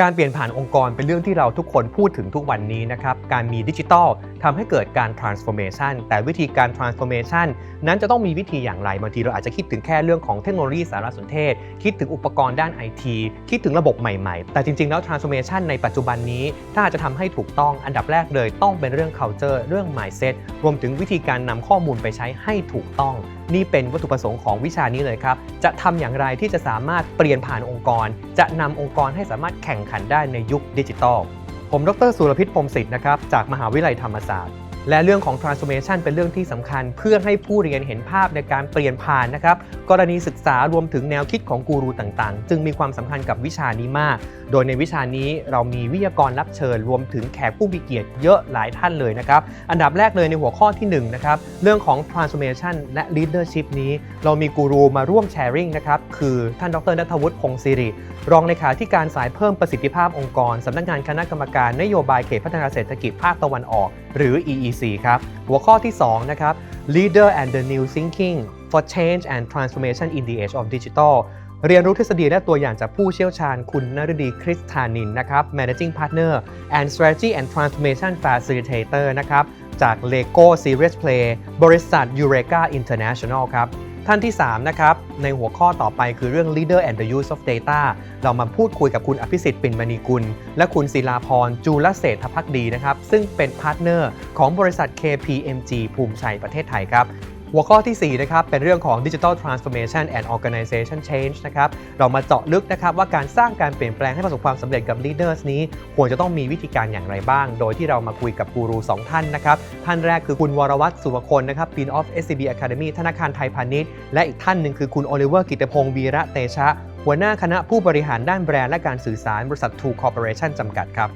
การเปลี่ยนผ่านองค์กรเป็นเรื่องที่เราทุกคนพูดถึงทุกวันนี้นะครับ การมีดิจิทัลทำให้เกิดการ transformation แต่วิธีการ transformation นั้นจะต้องมีวิธีอย่างไร บางทีเราอาจจะคิดถึงแค่เรื่องของเทคโนโลยีสารสนเทศ คิดถึงอุปกรณ์ด้าน IT คิดถึงระบบใหม่ๆ แต่จริงๆ แล้ว transformation ในปัจจุบันนี้ ถ้าจะทำให้ถูกต้องอันดับแรกเลยต้องเป็นเรื่อง culture เรื่อง mindset รวมถึงวิธีการนำข้อมูลไปใช้ให้ถูกต้อง นี่เป็นวัตถุประสงค์ของวิชานี้เลยครับจะทำอย่างไรที่จะสามารถเปลี่ยนผ่านองค์กร จะนำองค์กรให้สามารถแข่งขันได้ในยุคดิจิทัลผม ดรสุรพิษพรมสิทธิ์นะครับ จากมหาวิทยาลัยธรรมศาสตร์ และเรื่องของ transformation เป็นเรื่องที่สำคัญ เพื่อให้ผู้เรียนเห็นภาพในการเปลี่ยนผ่านนะครับกรณีศึกษารวมถึงแนวคิดของกูรูต่างๆ จึงมีความสำคัญกับวิชานี้มาก โดยในวิชานี้เรามีวิทยากรรับเชิญ รวมถึงแขกผู้มีเกียรติเยอะหลายท่านเลยนะครับ อันดับแรกเลยในหัวข้อที่1นะครับเรื่องของ transformation และ leadership นี้ เรามีกูรูมาร่วมแชร์ริงนะครับคือท่านดรนัทวุฒิพงศิริรองเลขาธิการสายเพิ่มประสิทธิภาพองค์กรสำนักงานคณะกรรมการนโยบายเขตพัฒนาเศรษฐกิจภาคตะวันออก หรือ EEC ครับ หัวข้อที่ 2 นะครับ Leader and the New Thinking for Change and Transformation in the Age of Digital เรียนรู้ทฤษฎีและตัวอย่างจากผู้เชี่ยวชาญคุณนฤดีคริสธานินนะครับ Managing Partner and Strategy and Transformation Facilitator นะครับ จาก Lego Serious Play บริษัท Eureka International ครับ ท่านที่ 3 นะครับ ในหัวข้อต่อไปคือเรื่อง Leader and the Use of Data เรามาพูดคุยกับคุณอภิสิทธิ์ปิ่นมณีกุล และคุณศิลาพรจูลเศรษฐพักดีนะครับ ซึ่งเป็นพาร์ทเนอร์ของบริษัท KPMG ภูมิชัยประเทศไทยครับ หัวข้อทีสี่ 4 นะครับ เป็นเรื่องของ Digital Transformation and Organization Change นะครับ เรามาเจาะลึกนะครับว่าการสร้างการเปลี่ยนแปลงให้ประสบความสำเร็จกับ Leaders นี้ ควรจะต้องมีวิธีการอย่างไรบ้าง โดยที่เรามาคุยกับกูรู 2 ท่านนะครับ ท่านแรกคือคุณวรวัตรสุวคลนะครับ Dean of SCB Academy ธนาคารไทยพาณิชย์ และอีกท่านหนึ่งคือคุณโอลิเวอร์กิตพงศ์วีระเตชะ หัวหน้าคณะผู้บริหารด้านแบรนด์และการสื่อสารบริษัท True Corporation จำกัดครับ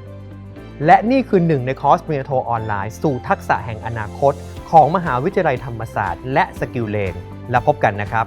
และนี่คือหนึ่งในคอร์สปริญญาโทออนไลน์ สู่ทักษะแห่งอนาคต ของมหาวิทยาลัยธรรมศาสตร์ และสกิลเลน แล้วพบกันนะครับ